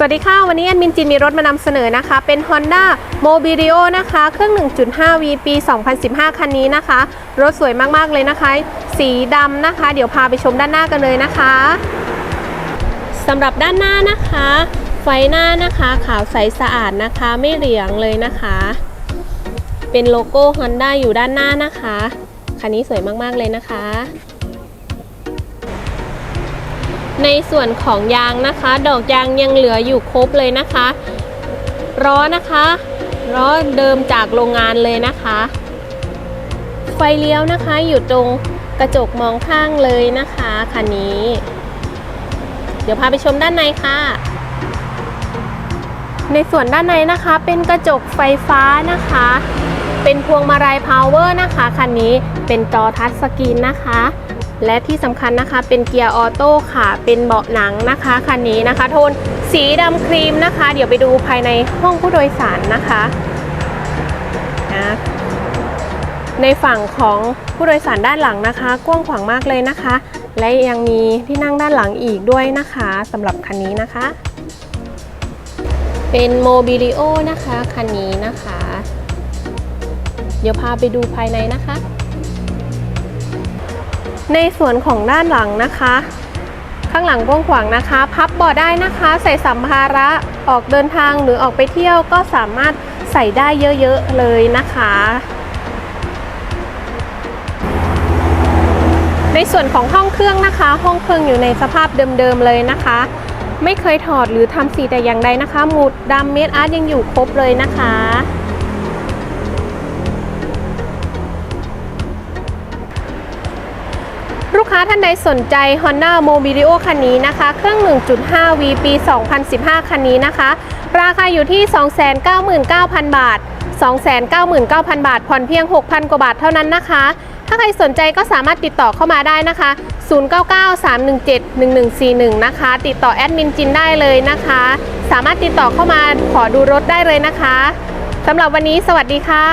สวัสดีค่ะ วันนี้แอดมินจินมีรถมานำเสนอนะคะ เป็น Honda m o b i l i o นะคะ เครื่อง 1.5V ปี 2015 คันนี้นะคะ รถสวยมาก ๆ เลยนะคะ สีดำนะคะ เดี๋ยวพาไปชมด้านหน้ากันเลยนะคะสำหรับด้านหน้านะคะ ไฟหน้านะคะขาวใสสะอาดนะคะ ไม่เหลืองเลยนะคะ เป็นโลโก้ Honda อยู่ด้านหน้านะคะ คันนี้สวยมาก ๆ เลยนะคะ ในส่วนของยางนะคะ ดอกยางยังเหลืออยู่ครบเลยนะคะล้อนะคะล้อเดิมจากโรงงานเลยนะคะ ไฟเลี้ยวนะคะอยู่ตรงกระจกมองข้างเลยนะคะคันนี้ เดี๋ยวพาไปชมด้านในค่ะ ในส่วนด้านในนะคะเป็นกระจกไฟฟ้านะคะ เป็นพวงมาลัยพาวเวอร์นะคะคันนี้เป็นจอทัชสกรีนนะคะ และที่สำคัญนะคะเป็นเกียร์ออโต้ค่ะ เป็นเบาะหนังนะคะคันนี้นะคะ โทนสีดำครีมนะคะ เดี๋ยวไปดูภายในห้องผู้โดยสารนะคะนะในฝั่งของผู้โดยสารด้านหลังนะคะ กว้างขวางมากเลยนะคะ และยังมีที่นั่งด้านหลังอีกด้วยนะคะสำหรับคันนี้นะคะ เป็นโมบิลิโอนะคะคันนี้นะคะ เดี๋ยวพาไปดูภายในนะคะ ในส่วนของด้านหลังนะคะ ข้างหลังกว้างขวางนะคะ พับเบาะได้นะคะ ใส่สัมภาระออกเดินทางหรือออกไปเที่ยวก็สามารถใส่ได้เยอะๆเลยนะคะ ในส่วนของห้องเครื่องนะคะ ห้องเครื่องอยู่ในสภาพเดิมๆเลยนะคะ ไม่เคยถอดหรือทำสีแต่อย่างใดนะคะ หมุดดำเมดอาร์ตยังอยู่ครบเลยนะคะ ค้าท่านใดสนใจ Honda m o b i l i o คันนี้นะคะ เครื่อง 1.5V ปี 2015 คันนี้นะคะ ราคาอยู่ที่ 299,000 บาท 299,000 บาท ผ่อนเพียง 6,000 กว่าบาทเท่านั้นนะคะ ถ้าใครสนใจก็สามารถติดต่อเข้ามาได้นะคะ 0993171141 นะคะ ติดต่อแอดมินจินได้เลยนะคะ สามารถติดต่อเข้ามาขอดูรถได้เลยนะคะสำหรับวันนี้สวัสดีค่ะ